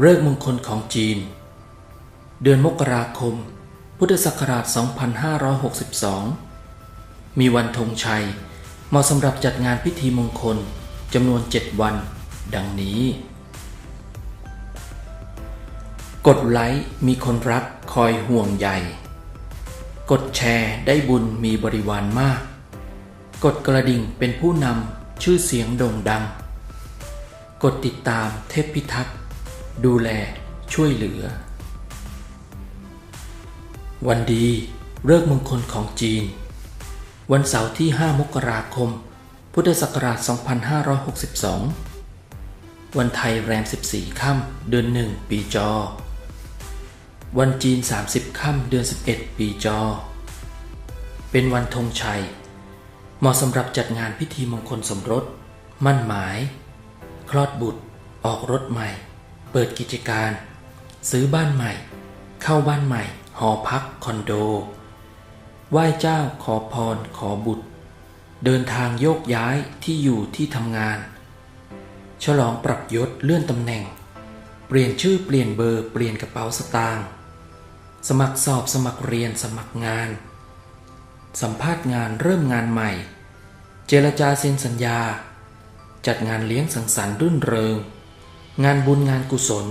เลิกมงคลของจีน เดือนมกราคม พุทธศักราช 2562 มีวันธงชัยเหมาะสำหรับจัดงานพิธีมงคลจำนวน 7 วัน ดังนี้ กดไลค์มีคนรักคอยห่วงใยกดแชร์ได้บุญมีบริวารมาก กดกระดิ่งเป็นผู้นำชื่อเสียงโด่งดัง กดติดตามเทพพิทักษ์ ดูแลช่วยเหลือ วันดีเลิกมงคลของจีน วันเสาร์ที่ 5 มกราคม พุทธศักราช 2562 วันไทยแรม 14 ค่ำเดือน 1 ปีจอ วันจีน 30 ค่ำเดือน 11 ปีจอ เป็นวันธงชัย เหมาะสำหรับจัดงานพิธีมงคลสมรส มั่นหมาย คลอดบุตร ออกรถใหม่ เปิดกิจการ ซื้อบ้านใหม่ เข้าบ้านใหม่ หอพักคอนโด ไหว้เจ้าขอพรขอบุตร เดินทางโยกย้ายที่อยู่ที่ทำงาน ฉลองปรับยศเลื่อนตำแหน่ง เปลี่ยนชื่อเปลี่ยนเบอร์เปลี่ยนกระเป๋าสตางค์สมัครสอบสมัครเรียนสมัครงาน สัมภาษณ์งานเริ่มงานใหม่ เจรจาเซ็นสัญญา จัดงานเลี้ยงสังสรรค์รื่นเริง งานบุญงานกุศล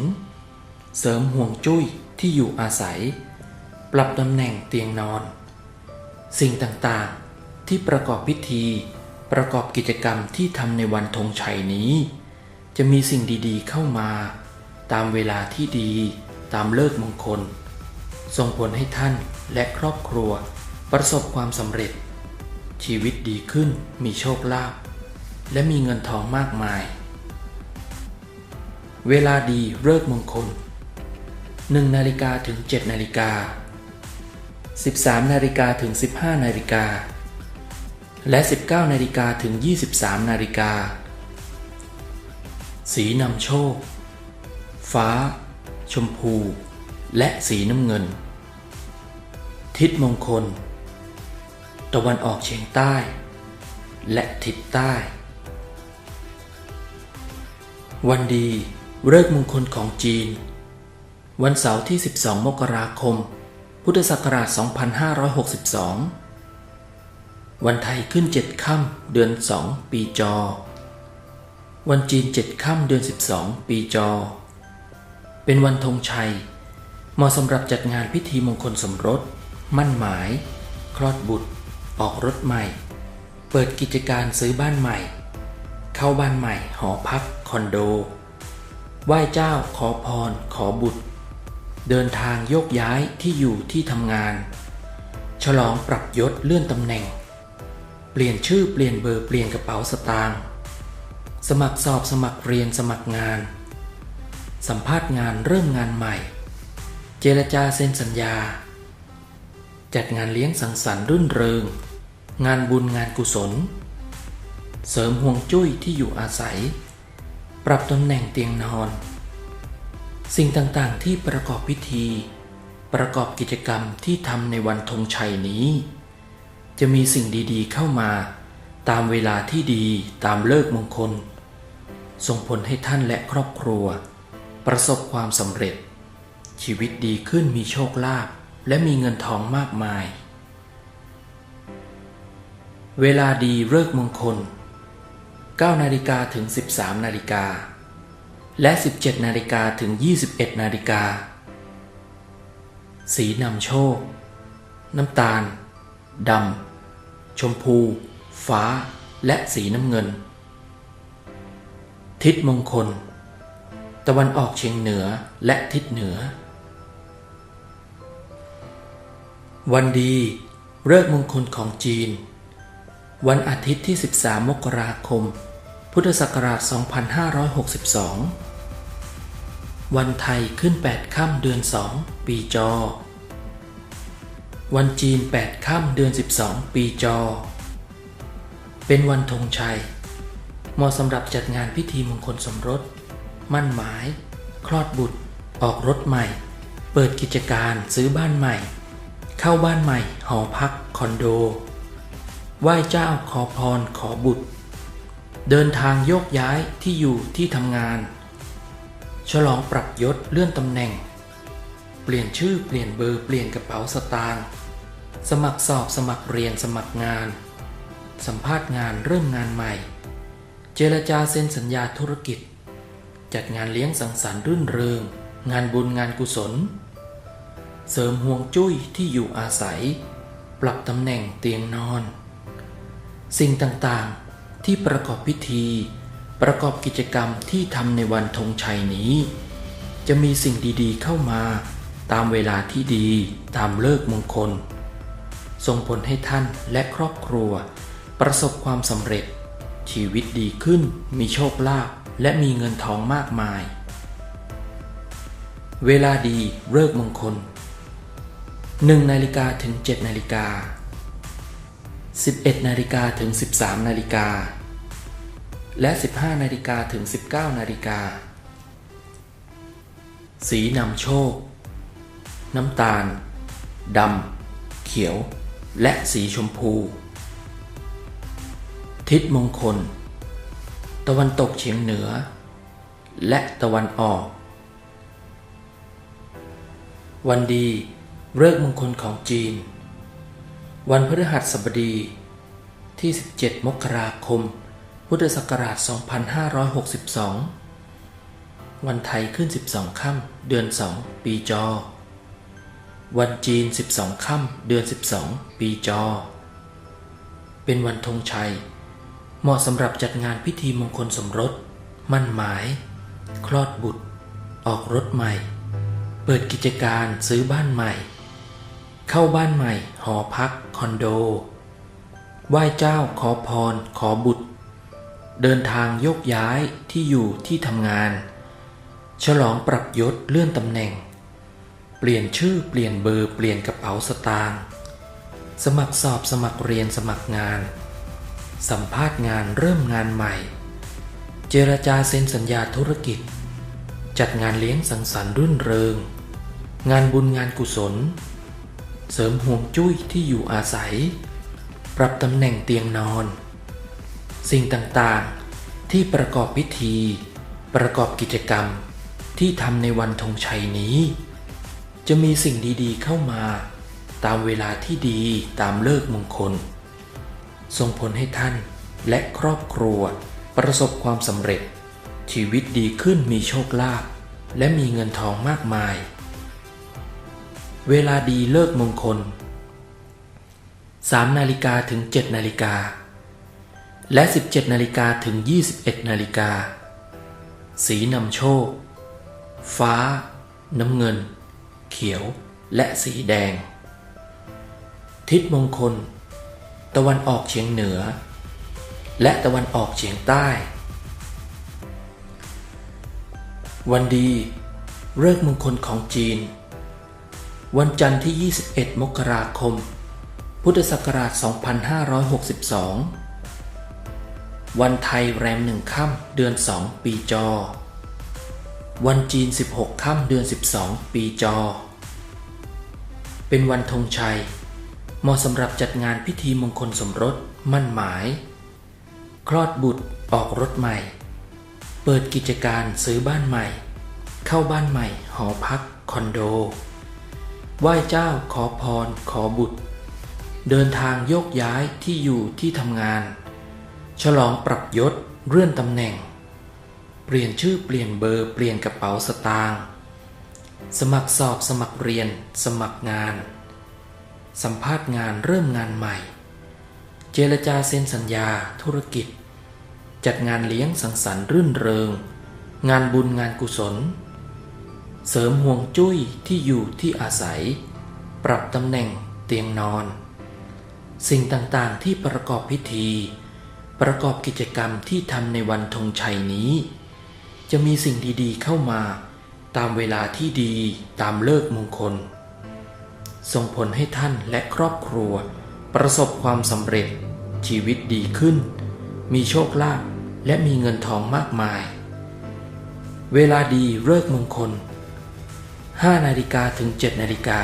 เสริมห่วงจุ้ยที่อยู่อาศัย ปรับตำแหน่งเตียงนอน สิ่งต่างๆที่ประกอบพิธี ประกอบกิจกรรมที่ทำในวันธงชัยนี้ จะมีสิ่งดีๆเข้ามา ตามเวลาที่ดีตามเลิกมงคล ส่งผลให้ท่านและครอบครัว ประสบความสำเร็จ ชีวิตดีขึ้นมีโชคลาภและมีเงินทองมากมาย เวลาดีเลิกมงคล 1 นาฬิกาถึง 7 นาฬิกา 13 นาฬิกาถึง 15 นาฬิกา และ 19 นาฬิกาถึง 23 นาฬิกา สีนำโชค ฟ้า ชมพู และสีน้ำเงิน ทิศมงคล ตะวันออกเฉียงใต้ และทิศใต้ วันดี เลิกษ์มงคลของจีน วันเสาร์ที่ 12 มกราคม พุทธศักราช 2562 วันไทยขึ้น 7 ค่ำเดือน 2 ปีจอ วันจีน 7 ค่ำเดือน 12 ปีจอ เป็นวันธงชัย เหมาะสำหรับจัดงานพิธีมงคลสมรส มั่นหมาย คลอดบุตร ออกรถใหม่ เปิดกิจการซื้อบ้านใหม่ เข้าบ้านใหม่ หอพัก คอนโด ไหว้เจ้าขอพร ขอบุตร เดินทางโยกย้ายที่อยู่ที่ทำงาน ฉลองปรับยศเลื่อนตำแหน่ง เปลี่ยนชื่อเปลี่ยนเบอร์เปลี่ยนกระเป๋าสตางค์สมัครสอบสมัครเรียนสมัครงาน สัมภาษณ์งานเริ่มงานใหม่ เจรจาเซ็นสัญญา จัดงานเลี้ยงสังสรรค์รื่นเริง งานบุญงานกุศล เสริมห่วงจุ้ยที่อยู่อาศัย ปรับตำแหน่งเตียงนอน สิ่งต่างๆที่ประกอบพิธี ประกอบกิจกรรมที่ทำในวันธงชัยนี้ จะมีสิ่งดีๆเข้ามา ตามเวลาที่ดีตามเลิกมงคล ส่งผลให้ท่านและครอบครัว ประสบความสำเร็จ ชีวิตดีขึ้นมีโชคลาภและมีเงินทองมากมาย เวลาดีเลิกมงคล 9นาฬิกาถึง 13นาฬิกาและ 17นาฬิกาถึง 21นาฬิกา สีนำโชค น้ำตาลดำชมพู ฟ้า และสีน้ำเงิน ทิศมงคล ตะวันออกเฉียงเหนือและทิศเหนือ วันดีเลิกษ์มงคลของจีน วันอาทิตย์ที่ 13 มกราคม พุทธศักราช 2562 วันไทยขึ้น 8 ค่ำเดือน 2 ปีจอ วันจีน 8 ค่ำเดือน 12 ปีจอ เป็นวันธงชัย เหมาะสำหรับจัดงานพิธีมงคลสมรส มั่นหมาย คลอดบุตร ออกรถใหม่ เปิดกิจการซื้อบ้านใหม่ เข้าบ้านใหม่ หอพัก คอนโด ไหว้เจ้าขอพรขอบุตร เดินทางโยกย้ายที่อยู่ที่ทำงาน ฉลองปรับยศเลื่อนตำแหน่ง เปลี่ยนชื่อเปลี่ยนเบอร์เปลี่ยนกระเป๋าสตางค์สมัครสอบสมัครเรียนสมัครงาน สัมภาษณ์งานเริ่มงานใหม่ เจรจาเซ็นสัญญาธุรกิจ จัดงานเลี้ยงสังสรรค์รื่นเริง งานบุญงานกุศล เสริมห่วงจุ้ยที่อยู่อาศัย ปรับตำแหน่งเตียงนอน สิ่งต่างๆ ที่ประกอบพิธี ประกอบกิจกรรมที่ทำในวันธงชัยนี้ จะมีสิ่งดีๆเข้ามา ตามเวลาที่ดีตามเลิกมงคล ส่งผลให้ท่านและครอบครัว ประสบความสำเร็จ ชีวิตดีขึ้น มีโชคลาภและมีเงินทองมากมาย เวลาดีเลิกมงคล1นาฬิกาถึง7นาฬิกา 11นาฬิกาถึง 13นาฬิกาและ 15นาฬิกาถึง 19นาฬิกา สีนำโชค น้ำตาล ดำ เขียว และสีชมพู ทิศมงคล ตะวันตกเฉียงเหนือ และตะวันออก วันดีเลิกษ์มงคลของจีน วันพฤหัสบดีที่ 17 มกราคม พุทธศักราช 2562 วันไทยขึ้น 12 ค่ำเดือน 2 ปีจอ วันจีน 12 ค่ำเดือน 12 ปีจอ เป็นวันธงชัย เหมาะสำหรับจัดงานพิธีมงคลสมรส มั่นหมาย คลอดบุตร ออกรถใหม่ เปิดกิจการซื้อบ้านใหม่ เข้าบ้านใหม่ หอพัก คอนโด ไหว้เจ้าขอพร ขอบุตร เดินทางยกย้ายที่อยู่ที่ทำงาน ฉลองปรับยศเลื่อนตำแหน่ง เปลี่ยนชื่อเปลี่ยนเบอร์เปลี่ยนกระเป๋าสตางค์สมัครสอบสมัครเรียนสมัครงาน สัมภาษณ์งานเริ่มงานใหม่ เจรจาเซ็นสัญญาธุรกิจ จัดงานเลี้ยงสังสรรค์รื่นเริง งานบุญงานกุศล เสริมห่วงจุ้ยที่อยู่อาศัย ปรับตำแหน่งเตียงนอน สิ่งต่างๆ ที่ประกอบพิธี ประกอบกิจกรรมที่ทำในวันธงชัยนี้ จะมีสิ่งดีๆเข้ามา ตามเวลาที่ดีตามเลิกมงคล ส่งผลให้ท่านและครอบครัว ประสบความสำเร็จ ชีวิตดีขึ้นมีโชคลาภและมีเงินทองมากมาย เวลาดีเลิกมงคล 3 นาฬิกาถึง 7 นาฬิกา และ 17 นาฬิกาถึง 21 นาฬิกา สีนำโชค ฟ้า น้ำเงิน เขียว และสีแดง ทิศมงคล ตะวันออกเฉียงเหนือ และตะวันออกเฉียงใต้ วันดีเลิกมงคลของจีน วันจันทร์ที่ 21 มกราคม พุทธศักราช 2562 วันไทยแรมหนึ่งค่ำเดือน 2 ปีจอ วันจีน 16 ค่ำเดือน 12 ปีจอ เป็นวันธงชัย เหมาะสำหรับจัดงานพิธีมงคลสมรส มั่นหมาย คลอดบุตรออกรถใหม่ เปิดกิจการซื้อบ้านใหม่ เข้าบ้านใหม่ หอพัก คอนโด ไหว้เจ้าขอพรขอบุตร เดินทางโยกย้ายที่อยู่ที่ทำงาน ฉลองปรับยศเลื่อนตำแหน่ง เปลี่ยนชื่อเปลี่ยนเบอร์เปลี่ยนกระเป๋าสตางค์สมัครสอบสมัครเรียน สมัครงาน สัมภาษณ์งานเริ่มงานใหม่ เจรจาเซ็นสัญญาธุรกิจ จัดงานเลี้ยงสังสรรค์รื่นเริง งานบุญงานกุศล เสริมห่วงจุ้ยที่อยู่ที่อาศัย ปรับตำแหน่งเตียงนอน สิ่งต่างๆที่ประกอบพิธี ประกอบกิจกรรมที่ทำในวันธงชัยนี้ จะมีสิ่งดีๆเข้ามา ตามเวลาที่ดีตามเลิกมงคล ส่งผลให้ท่านและครอบครัว ประสบความสำเร็จ ชีวิตดีขึ้น มีโชคลาภและมีเงินทองมากมาย เวลาดีเลิกมงคล 5นาฬิกาถึง7นาฬิกา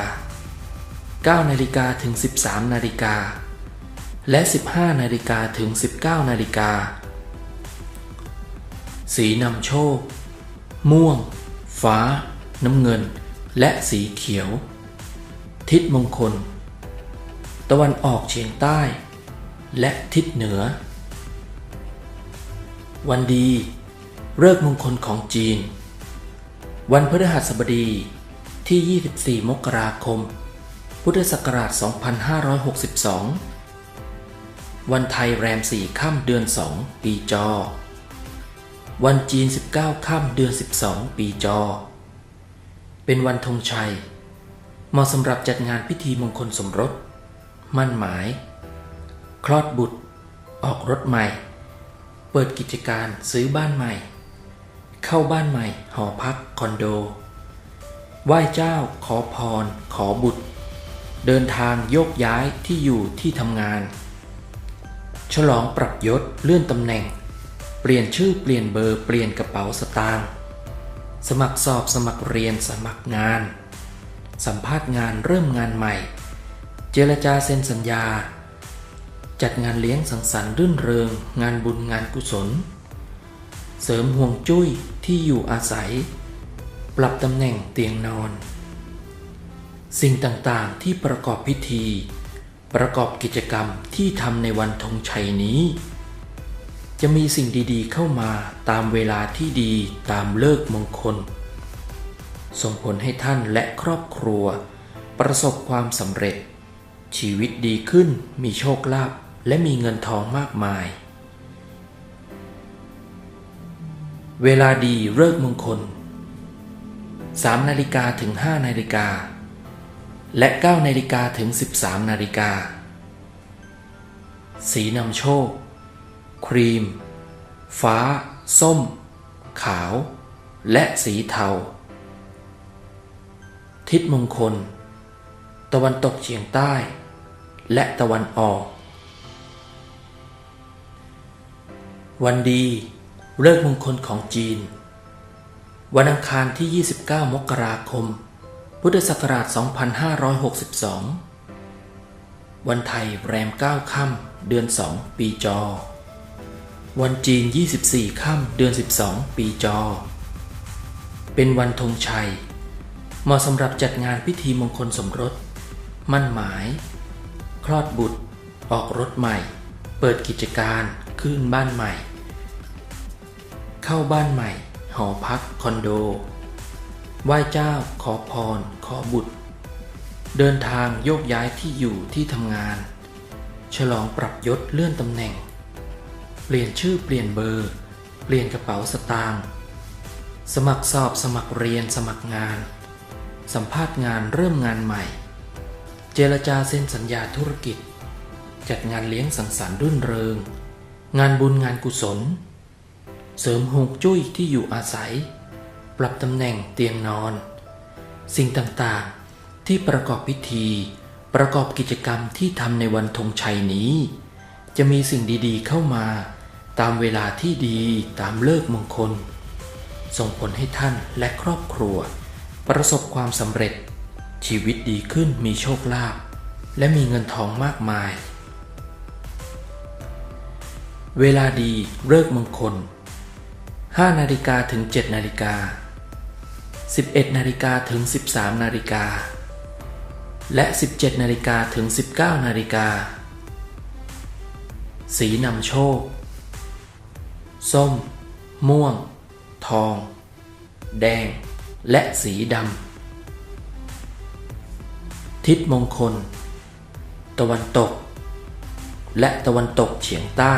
9นาฬิกาถึง 13นาฬิกาและ 15นาฬิกาถึง 19นาฬิกาสีนำโชค ม่วง ฟ้า น้ำเงิน และสีเขียว ทิศมงคล ตะวันออกเฉียงใต้ และทิศเหนือ วันดีเลิกมงคลของจีน วันพฤหัสบดี ที่ 24 มกราคม พุทธศักราช 2562 วันไทยแรม 4 ค่ำเดือน 2 ปีจอ วันจีน 19 ค่ำเดือน 12 ปีจอ เป็นวันธงชัย เหมาะสำหรับจัดงานพิธีมงคลสมรส มั่นหมาย คลอดบุตร ออกรถใหม่ เปิดกิจการซื้อบ้านใหม่ เข้าบ้านใหม่ หอพัก คอนโด ไหว้เจ้า ขอพร ขอบุตร เดินทางโยกย้ายที่อยู่ที่ทำงาน ฉลองปรับยศเลื่อนตำแหน่ง เปลี่ยนชื่อเปลี่ยนเบอร์เปลี่ยนกระเป๋าสตางค์สมัครสอบสมัครเรียนสมัครงาน สัมภาษณ์งานเริ่มงานใหม่ เจรจาเซ็นสัญญา จัดงานเลี้ยงสังสรรค์รื่นเริง งานบุญงานกุศล เสริมห่วงจุ้ยที่อยู่อาศัย ปรับตำแหน่งเตียงนอน สิ่งต่างๆที่ประกอบพิธี ประกอบกิจกรรมที่ทำในวันธงชัยนี้ จะมีสิ่งดีๆเข้ามาตามเวลาที่ดีตามเลิกมงคล ส่งผลให้ท่านและครอบครัว ประสบความสำเร็จ ชีวิตดีขึ้นมีโชคลาภและมีเงินทองมากมาย เวลาดีเลิกมงคล 3นาฬิกาถึง5นาฬิกาและ9นาฬิกาถึง 13นาฬิกาสีนำโชค ครีม ฟ้า ส้ม ขาว และสีเทา ทิศมงคล ตะวันตกเฉียงใต้ และตะวันออก วันดี เลิกมงคลของจีน วันอังคารที่ 29 มกราคม พุทธศักราช 2562 วันไทยแรม 9 ค่ำเดือน 2 ปีจอ วันจีน 24 ค่ำเดือน 12 ปีจอ เป็นวันธงชัย เหมาะสำหรับจัดงานพิธีมงคลสมรส มั่นหมาย คลอดบุตร ออกรถใหม่ เปิดกิจการ ขึ้นบ้านใหม่ เข้าบ้านใหม่ หอพักคอนโด ไหว้เจ้าขอพร ขอบุตร เดินทางโยกย้ายที่อยู่ที่ทำงาน ฉลองปรับยศเลื่อนตำแหน่ง เปลี่ยนชื่อเปลี่ยนเบอร์ เปลี่ยนกระเป๋าสตางค์สมัครสอบสมัครเรียนสมัครงาน สัมภาษณ์งานเริ่มงานใหม่ เจรจาเซ็นสัญญาธุรกิจ จัดงานเลี้ยงสังสรรค์รื่นเริง งานบุญงานกุศล เสริมหงจุ้ยที่อยู่อาศัย ปรับตำแหน่งเตียงนอน สิ่งต่างๆ ที่ประกอบพิธี ประกอบกิจกรรมที่ทำในวันธงชัยนี้ จะมีสิ่งดีๆเข้ามา ตามเวลาที่ดีตามเลิกมงคล ส่งผลให้ท่านและครอบครัว ประสบความสำเร็จ ชีวิตดีขึ้นมีโชคลาภและมีเงินทองมากมาย เวลาดีเลิกมงคล 5 นาฬิกาถึง 7 นาฬิกา 11 นาฬิกาถึง 13 นาฬิกา และ 17 นาฬิกาถึง 19 นาฬิกา สีนำโชค ส้ม ม่วง ทอง แดง และสีดำ ทิศมงคล ตะวันตก และตะวันตกเฉียงใต้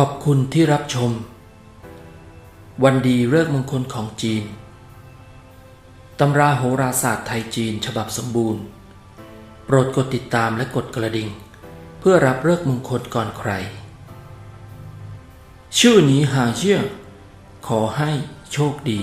ขอบคุณที่รับชม วันดีเลิกมงคลของจีน ตำราโหราศาสตร์ไทยจีนฉบับสมบูรณ์ โปรดกดติดตามและกดกระดิ่ง เพื่อรับเลิกมงคลก่อนใคร ชื่อนี้หาเชื่อ ขอให้โชคดี